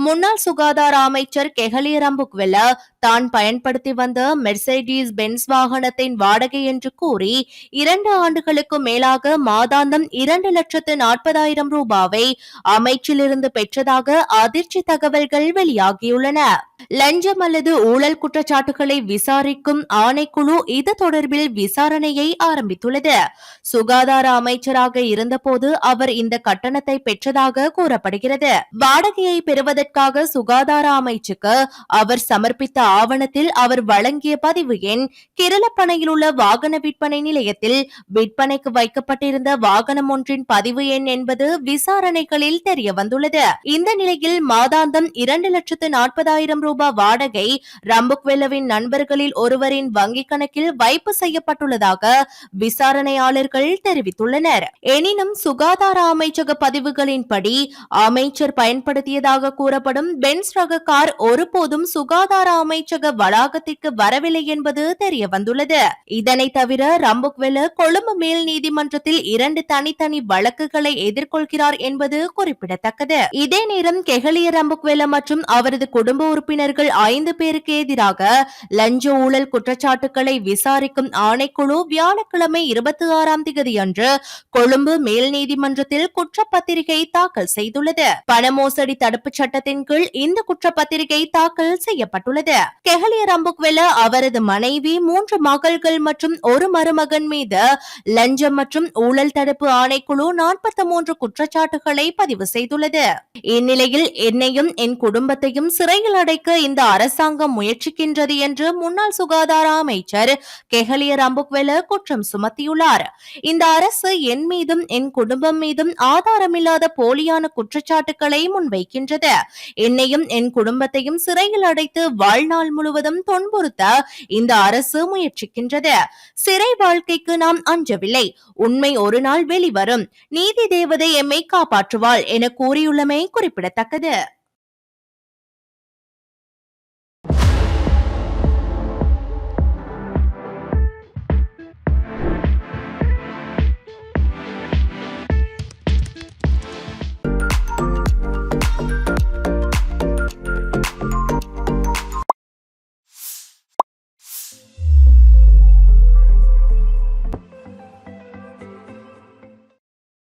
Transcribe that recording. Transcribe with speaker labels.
Speaker 1: முன்னாள் சுகாதார அமைச்சர் கெஹலியம்புக்வெல தான் பயன்படுத்தி வந்த மெர்சைடிஸ் பென்ஸ் வாகனத்தின் வாடகை என்று கூறி இரண்டு ஆண்டுகளுக்கு மேலாக மாதாந்தம் இரண்டு லட்சத்து நாற்பதாயிரம் ரூபாவை அமைச்சிலிருந்து பெற்றதாக அதிர்ச்சி தகவல்கள் வெளியாகியுள்ளன. லஞ்சம் அல்லது ஊழல் குற்றச்சாட்டுகளை விசாரிக்கும் ஆணைக்குழு இது தொடர்பில் விசாரணையை ஆரம்பித்துள்ளது. சுகாதார அமைச்சராக இருந்தபோது அவர் இந்த கட்டணத்தை பெற்றதாக கூறப்படுகிறது. வாடகையை பெறுவதற்காக சுகாதார அமைச்சுக்கு அவர் சமர்ப்பித்த ஆவணத்தில் அவர் வழங்கிய பதிவு எண் கிரளப்பனையில் உள்ள வாகன விற்பனை நிலையத்தில் விற்பனைக்கு வைக்கப்பட்டிருந்த வாகனம் ஒன்றின் பதிவு எண் என்பது விசாரணைகளில் தெரிய வந்துள்ளது இந்த நிலையில் மாதாந்தம் இரண்டு லட்சத்து நாற்பதாயிரம் ரூபாய் வாடகை ரம்புக்வெல்லவின் நண்பர்களில் ஒருவரின் வங்கிக் கணக்கில் வைப்பு செய்யப்பட்டுள்ளதாக விசாரணையாளர்கள் தெரிவித்துள்ளனர். எனினும் சுகாதார அமைச்சக பதிவுகளின்படி அமைச்சர் பயன்படுத்தியதாக கூறப்படும் பென்ஸ் ரக கார் ஒருபோதும் சுகாதார அமைச்சக வளாகத்திற்கு வரவில்லை என்பது தெரிய வந்துள்ளது இதனை தவிர ரம்புக்வெல கொழும்பு மேல் நீதிமன்றத்தில் இரண்டு தனித்தனி வழக்குகளை எதிர்கொள்கிறார் என்பது குறிப்பிடத்தக்கது. இதே நேரம் கெஹலிய ரம்புக்வெல மற்றும் அவரது குடும்ப உறுப்பினர் உறுப்பினர்கள் ஐந்து பேருக்கு எதிராக லஞ்ச ஊழல் குற்றச்சாட்டுகளை விசாரிக்கும் ஆணைக்குழு வியாழக்கிழமை இருபத்தி ஆறாம் தேதி அன்று கொழும்பு மேல் நீதிமன்றத்தில் குற்றப்பத்திரிகை தாக்கல் செய்துள்ளது. பண மோசடி தடுப்பு சட்டத்தின் கீழ் இந்த குற்றப்பத்திரிகை தாக்கல் செய்யப்பட்டுள்ளது. கெஹலியர் அம்புக்வெல அவரது மனைவி மூன்று மகள்கள் மற்றும் ஒரு மருமகன் மீது லஞ்சம் மற்றும் ஊழல் தடுப்பு ஆணைக்குழு நாற்பத்தி மூன்று குற்றச்சாட்டுகளை பதிவு செய்துள்ளது. இந்நிலையில் என்னையும் என் குடும்பத்தையும் சிறையில் அடைக்க இந்த அரசாங்கம் முயற்சிக்கின்றது என்று முன்னாள் சுகாதார அமைச்சர் கெஹலிய ரம்புக்வெல குற்றம் சுமத்தியுள்ளார். இந்த அரசு என் மீதும் என் குடும்பம் மீதும் ஆதாரமில்லாத போலியான குற்றச்சாட்டுகளை முன்வைக்கின்றது. என்னையும் என் குடும்பத்தையும் சிறையில் அடைத்து வாழ்நாள் முழுவதும் துன்புறுத்த இந்த அரசு முயற்சிக்கின்றது. சிறை வாழ்க்கைக்கு நாம் அஞ்சவில்லை. உண்மை ஒரு நாள் வெளிவரும். நீதி தேவதை எம்மை காப்பாற்றுவாள் என கூறியுள்ளமை குறிப்பிடத்தக்கது.